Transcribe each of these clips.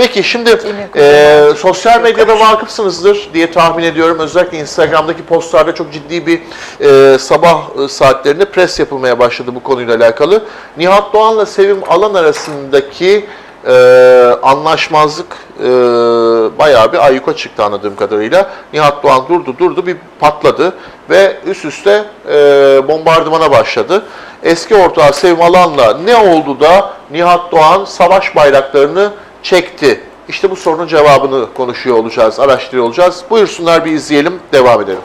Peki şimdi e, sosyal medyada vakıfsınızdır diye tahmin ediyorum. Özellikle Instagram'daki postlarda çok ciddi bir e, sabah e, saatlerinde pres yapılmaya başladı bu konuyla alakalı. Nihat Doğan'la Sevim Alan arasındaki e, anlaşmazlık e, bayağı bir ayyuka çıktı anladığım kadarıyla. Nihat Doğan durdu durdu bir patladı ve üst üste e, bombardımana başladı. Eski ortağı Sevim Alan'la ne oldu da Nihat Doğan savaş bayraklarını çekti? İşte bu sorunun cevabını konuşuyor olacağız, araştırıyor olacağız. Buyursunlar bir izleyelim, devam edelim.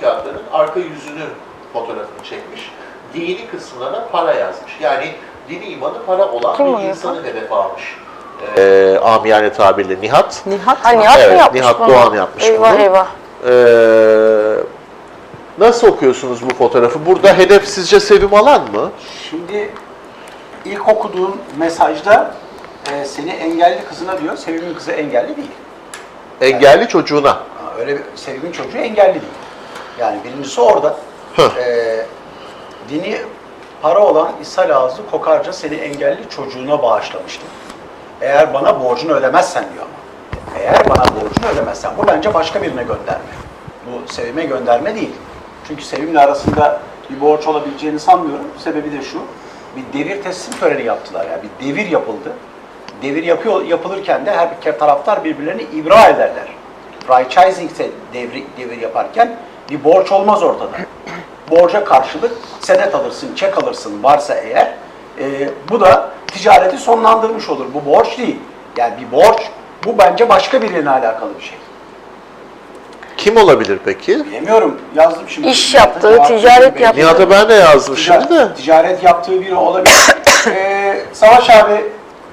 Nüfus kağıtlarının arka yüzünü fotoğrafını çekmiş. Dini kısmına da para yazmış. Yani dini imanı para olan Kim bir onu insanı hedef almış. E, amiyane tabirle Nihat. Nihat, ha, Nihat Evet, mı yapmış Nihat bunu? Doğan yapmış eyvah, bunu. Eyvah E, nasıl okuyorsunuz bu fotoğrafı? Burada hedef sizce Sevim Alan mı? Şimdi ilk okuduğum mesajda e, seni engelli kızına diyor. Sevim'in kızı engelli değil. Engelli çocuğuna. Ha, Öyle bir Sevim'in çocuğu engelli değil. Yani birincisi orada. E, dini para olan ishal ağzı kokarca seni engelli çocuğuna bağışlamıştım. Eğer bana borcunu ödemezsen diyor ama. Eğer bana borcunu ödemezsen. Bu bence başka birine gönderme. Bu Sevim'e gönderme değil. Çünkü Sevim'le arasında bir borç olabileceğini sanmıyorum. Sebebi de şu. Bir devir teslim töreni yaptılar. Yani bir devir yapıldı. Devir yapıyor, yapılırken de her iki taraftar birbirlerini ibra ederler. Franchising devri, devir yaparken bir borç olmaz ortada. Borca karşılık senet alırsın, çek alırsın varsa eğer. e, bu da ticareti sonlandırmış olur. Bu borç değil. Yani bir borç, bu bence başka biriyle alakalı bir şey. Kim olabilir peki? Bilemiyorum, yazdım şimdi. İş Nihat'a yaptığı, cevap ticaret yaptığı. Nihat'a ben de yazdım Ticaret, şimdi de. ticaret yaptığı biri olabilir. ee, Savaş abi,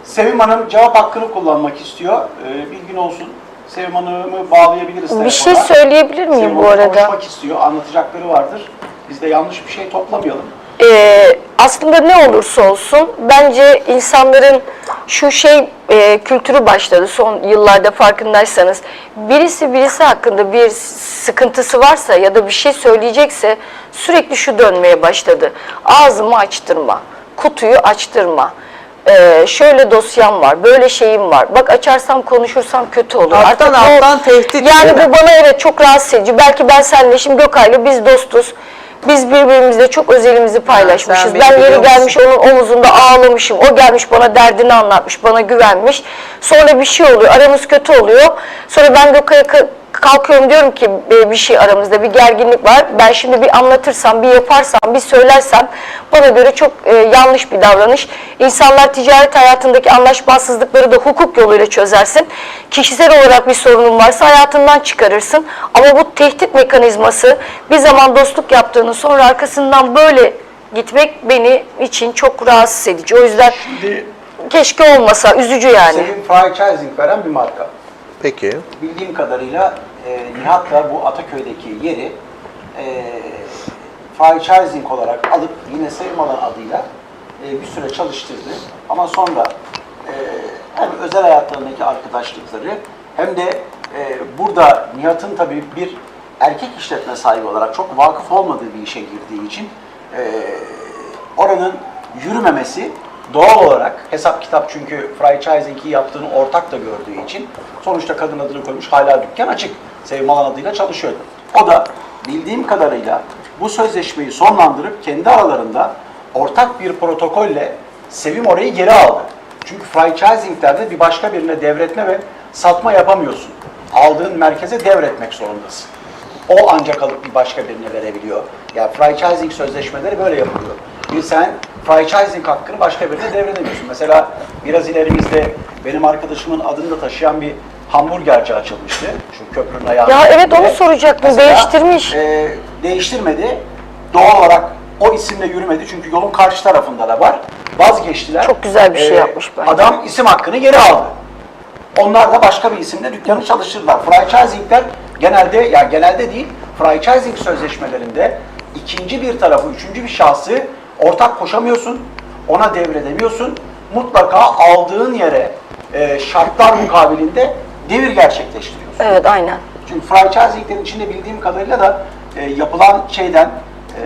Sevim Hanım cevap hakkını kullanmak istiyor. Ee, bilgin olsun. Sevim Hanım'ı bağlayabiliriz Bir şey telefona. söyleyebilir miyim Sevim bu Hanım arada? konuşmak istiyor, anlatacakları vardır. Biz de yanlış bir şey toplamayalım. Ee, aslında ne olursa olsun bence insanların şu şey e, kültürü başladı son yıllarda farkındaysanız. Birisi birisi hakkında bir sıkıntısı varsa ya da bir şey söyleyecekse sürekli şu dönmeye başladı. Ağzımı açtırma, kutuyu açtırma. Ee, şöyle dosyam var, böyle şeyim var. Bak açarsam konuşursam kötü olur. Alttan Artık bu- alttan tehdit Yani bu bana evet çok rahatsız edici. Belki ben seninle şimdi Gökay'la biz dostuz. Biz birbirimizle çok özelimizi paylaşmışız. Ben yeri gelmiş onun omuzunda ağlamışım. O gelmiş bana derdini anlatmış, bana güvenmiş. Sonra bir şey oluyor, aramız kötü oluyor. Sonra ben Gökay'a ka- kalkıyorum diyorum ki "E, bir şey aramızda bir gerginlik var. Ben şimdi bir anlatırsam, bir yaparsam, bir söylersem bana göre çok e, yanlış bir davranış. İnsanlar ticaret hayatındaki anlaşmazsızlıkları da hukuk yoluyla çözersin. Kişisel olarak bir sorunun varsa hayatından çıkarırsın. Ama bu tehdit mekanizması bir zaman dostluk yaptığını sonra arkasından böyle gitmek beni için çok rahatsız edici. O yüzden Şimdi keşke olmasa, üzücü yani. Sevim Franchising veren bir marka. Peki. Bildiğim kadarıyla e, Nihat da bu Ataköy'deki yeri e, franchising olarak alıp yine Sevim Alan adıyla e, bir süre çalıştırdı. Ama sonra e, hem özel hayatlarındaki arkadaşlıkları hem de e, burada Nihat'ın tabii bir erkek işletme sahibi olarak çok vakıf olmadığı bir işe girdiği için e, oranın yürümemesi doğal olarak hesap kitap çünkü franchising'i yaptığını ortak da gördüğü için sonuçta kadın adını koymuş hala dükkan açık. Sevim Alan adıyla çalışıyordu. O da bildiğim kadarıyla bu sözleşmeyi sonlandırıp kendi aralarında ortak bir protokolle Sevim orayı geri aldı. Çünkü franchisinglerde bir başka birine devretme ve satma yapamıyorsun. Aldığın merkeze devretmek zorundasın. O ancak alıp bir başka birine verebiliyor. Yani franchising sözleşmeleri böyle yapılıyor. Bir sen franchising hakkını başka birine devredemiyorsun. Mesela biraz ilerimizde benim arkadaşımın adını da taşıyan bir hamburgerci açılmıştı. Şu köprünün ayağında. Ya evet, onu soracaktım. Değiştirmiş. e, değiştirmedi. Doğal olarak o isimle yürümedi çünkü yolun karşı tarafında da var. Vazgeçtiler. Çok güzel bir şey yapmış bence. Adam isim hakkını geri aldı. Onlar da başka bir isimle dükkanı çalıştırdılar. Franchisingler genelde, ya genelde değil, franchising sözleşmelerinde ikinci bir tarafı, üçüncü bir şahsı ortak koşamıyorsun, ona devredemiyorsun. Mutlaka aldığın yere e, şartlar mukabilinde devir gerçekleştiriyorsun. Evet aynen. Çünkü franchisinglerin içinde bildiğim kadarıyla da e, yapılan şeyden, e,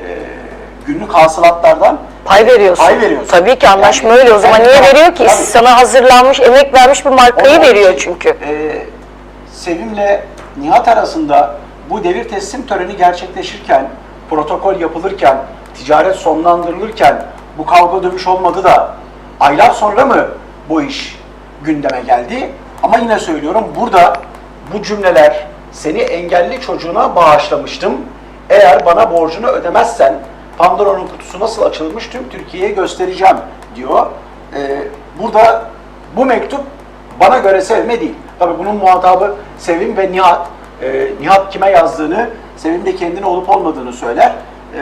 günlük hasılatlardan Pay veriyorsun. Pay veriyorsun. Tabii ki anlaşma Yani- öyle. O zaman Yani niye veriyor ki? tabii. Sana hazırlanmış, emek vermiş bir markayı Onun veriyor için, çünkü. e, Sevim'le Nihat arasında bu devir teslim töreni gerçekleşirken, protokol yapılırken, ticaret sonlandırılırken bu kavga dövüş olmadı da aylar sonra mı bu iş gündeme geldi? Ama yine söylüyorum burada bu cümleler seni engelli çocuğuna bağışlamıştım. Eğer bana borcunu ödemezsen Pandora'nın kutusu nasıl açılmış tüm Türkiye'ye göstereceğim diyor. Ee, burada bu mektup bana göre sevme değil. Tabii bunun muhatabı Sevim ve Nihat. Ee, Nihat kime yazdığını, Sevim de kendine olup olmadığını söyler. Ee,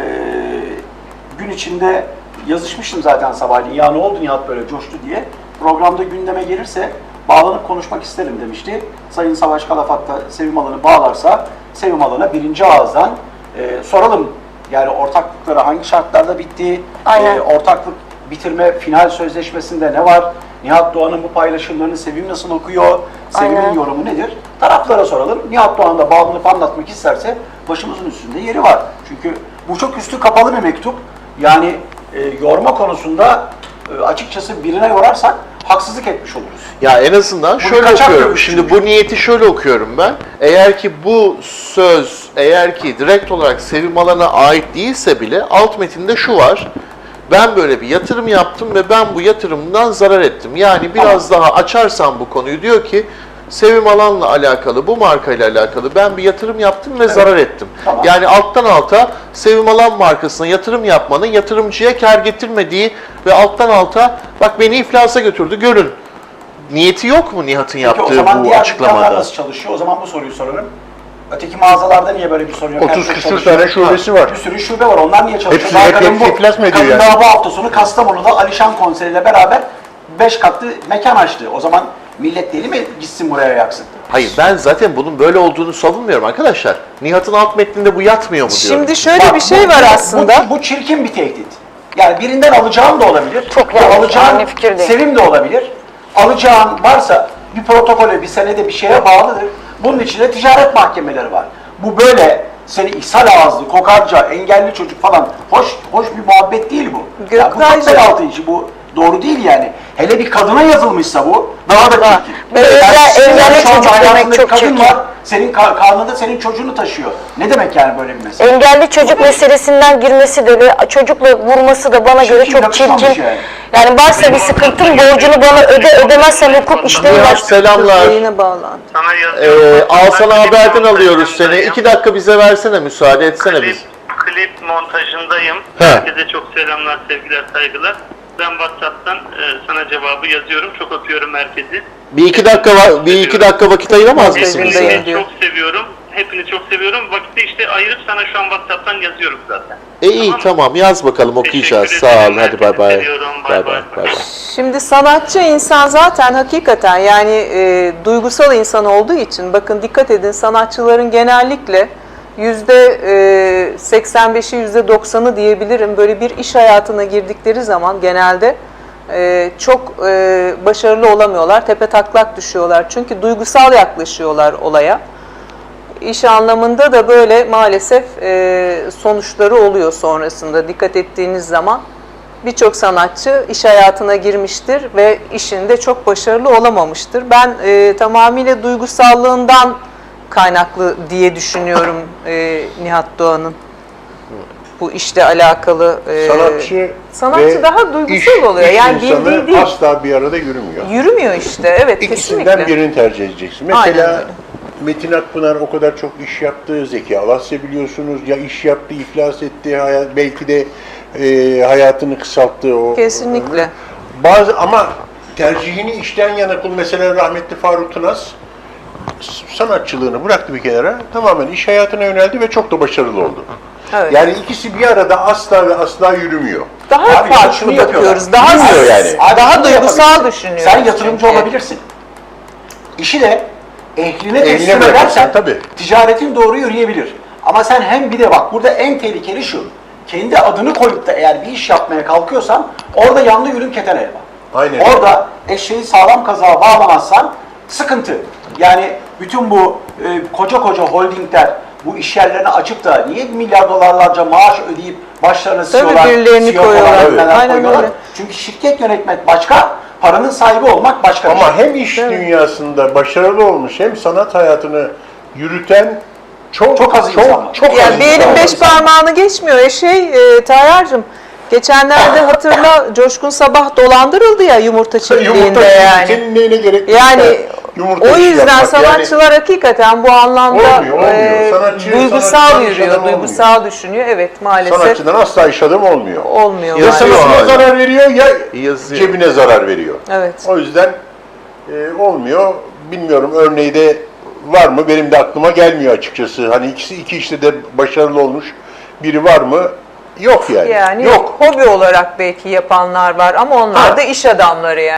gün içinde yazışmıştım zaten sabahleyin. Ya ne oldu Nihat böyle coştu diye. Programda gündeme gelirse bağlanıp konuşmak isterim demişti. Sayın Savaş Kalafat da Sevim Alan'ı bağlarsa Sevim Alan'a birinci ağızdan e, soralım. Yani ortaklıkları hangi şartlarda bitti? Aynen. E, ortaklık bitirme final sözleşmesinde ne var? Nihat Doğan'ın bu paylaşımlarını Sevim nasıl okuyor? Sevim'in yorumu nedir? Taraflara soralım. Nihat Doğan da bağlanıp anlatmak isterse başımızın üstünde yeri var. Çünkü bu çok üstü kapalı bir mektup. Yani e, yorma konusunda açıkçası birine yorarsak haksızlık etmiş oluruz. Ya en azından Bu şöyle okuyorum. Şimdi çünkü. bu niyeti şöyle okuyorum ben. Eğer ki bu söz eğer ki direkt olarak Sevim Alan'a ait değilse bile alt metinde şu var. Ben böyle bir yatırım yaptım ve ben bu yatırımdan zarar ettim. Yani biraz daha açarsam bu konuyu diyor ki Sevim Alan'la alakalı, bu markayla alakalı ben bir yatırım yaptım ve zarar ettim. Tamam. Yani alttan alta Sevim Alan markasına yatırım yapmanın yatırımcıya kar getirmediği ve alttan alta bak beni iflasa götürdü görün. Niyeti yok mu Nihat'ın Peki o yaptığı zaman bu diğer açıklamada? nasıl çalışıyor? O zaman bu soruyu sorarım. Öteki mağazalarda niye böyle bir sorun yok? 30 Herkes küsür tane şubesi var. Bir sürü şube var. Onlar niye çalışıyor? Hepsi- hep- hepsi iflas mı ediyor yani? daha bu hafta sonu Kastamonu'da Alişan konseriyle beraber 5 katlı mekan açtı. O zaman millet deli mi gitsin buraya yaksın? Hayır ben zaten bunun böyle olduğunu savunmuyorum arkadaşlar. Nihat'ın alt metninde bu yatmıyor mu diyorum. Şimdi şöyle Bak, bir şey bu- var aslında. Bu, bu çirkin bir tehdit. Yani birinden alacağın da olabilir. Çok aynı fikirdeyim. sevim de olabilir. Alacağın varsa bir protokole, bir senede bir şeye bağlıdır. Bunun içinde ticaret mahkemeleri var. Bu böyle seni ishal ağızlı, kokarca, engelli çocuk falan hoş hoş bir muhabbet değil bu. Ya bu çok altı işi. Bu doğru değil yani. Hele bir kadına yazılmışsa bu daha da çirkin. Böyle şu anda çocuk demek hayatında bir çok kadın çirkin. var. Senin ka- karnında senin çocuğunu taşıyor. Ne demek yani böyle bir mesele? Engelli çocuk meselesinden girmesi de ve çocukla vurması da bana göre Çirkin, çok yakışmamış çirkin. yani. Yani varsa bir sıkıntın borcunu bana öde ödemezsen hukuk işlemi var. selamlar. Yayına bağlandı. Sana Ee, yazıyorum. al sana Ben klip haberden alıyoruz seni. İki dakika bize versene müsaade etsene klip, biz. klip montajındayım. He. Herkese çok selamlar, sevgiler, saygılar. Ben WhatsApp'tan e, sana cevabı yazıyorum. Çok öpüyorum herkesi. Bir iki dakika var, bir iki dakika vakit ayıramaz ya? yayın. Hepinizi çok seviyorum. Hepinizi çok seviyorum. Vakti işte ayırıp sana şu an WhatsApp'tan yazıyorum zaten. E iyi mı? tamam yaz bakalım okuyacağız. Teşekkür Sağ ederim. olun hadi bay bay. Seviyorum. Bay Bay bay bay. bay. Şimdi sanatçı insan zaten hakikaten yani e, duygusal insan olduğu için bakın dikkat edin sanatçıların genellikle 85'i yüzde 90'ı diyebilirim böyle bir iş hayatına girdikleri zaman genelde e, çok e, başarılı olamıyorlar. Tepe taklak düşüyorlar. Çünkü duygusal yaklaşıyorlar olaya. İş anlamında da böyle maalesef e, sonuçları oluyor sonrasında dikkat ettiğiniz zaman. birçok sanatçı iş hayatına girmiştir ve işinde çok başarılı olamamıştır. Ben e, tamamıyla duygusallığından kaynaklı diye düşünüyorum e, Nihat Doğan'ın bu işle alakalı. e, Sanatçı, sanatçı ve daha duygusal iş- oluyor. iş Yani insanı bildiği değil. asla bir arada yürümüyor. Yürümüyor işte. Evet İkisinden kesinlikle. birini tercih edeceksin. Aynen Mesela öyle. Metin Akpınar o kadar çok iş yaptı, Zeki Alasya biliyorsunuz ya iş yaptı, iflas etti, hayat, belki de e, hayatını kısalttı o. Kesinlikle. Bazı ama tercihini işten yana kıl. Mesela rahmetli Faruk Tınaz s- sanatçılığını bıraktı bir kenara, tamamen iş hayatına yöneldi ve çok da başarılı oldu. Evet. Yani ikisi bir arada asla ve asla yürümüyor. Daha Abi farklı yapıyorlar. bakıyoruz. Daha Bilmiyor yani. Abi daha duygusal düşünüyoruz. Sen yatırımcı çünkü. olabilirsin. İşi de ehline teslim edersen tabii. ticaretin doğru yürüyebilir. Ama sen hem bir de bak burada en tehlikeli şu. Kendi adını koyup da eğer bir iş yapmaya kalkıyorsan orada yanlı yürüm keten elma. Aynen. Orada eşeği sağlam kazağa bağlamazsan sıkıntı. Yani bütün bu e, koca koca holdingler bu iş yerlerini açıp da niye milyar dolarlarca maaş ödeyip başlarına CEO'lar, birilerini CEO koyuyorlar. Aynen koyuyorlar. öyle. Çünkü şirket yönetmek başka, paranın sahibi olmak başka Ama şey. hem iş dünyasında başarılı olmuş hem sanat hayatını yürüten çok Çok az insan var. çok Yani az bir insan elin beş parmağını geçmiyor. E şey e, Tayyar'cığım geçenlerde hatırla Coşkun Sabah dolandırıldı ya yumurta çiftliğinde Yumurta yani. neyine gerek Yani yumurta o yüzden yapmak. Yani sanatçılar hakikaten bu anlamda Olmuyor, olmuyor. e, Sanatçı- duygusal yürüyor, duygusal düşünüyor. Evet maalesef sanatçıdan asla iş adamı olmuyor. olmuyor. Ya sanatına zarar veriyor ya Yazıyor. cebine zarar veriyor. Evet. O yüzden e, olmuyor. Bilmiyorum örneği de var mı? Benim de aklıma gelmiyor açıkçası. Hani ikisi iki işte de başarılı olmuş biri var mı? Yok yani. Yani Yok. yok. Hobi olarak belki yapanlar var ama onlar Ha. da iş adamları yani.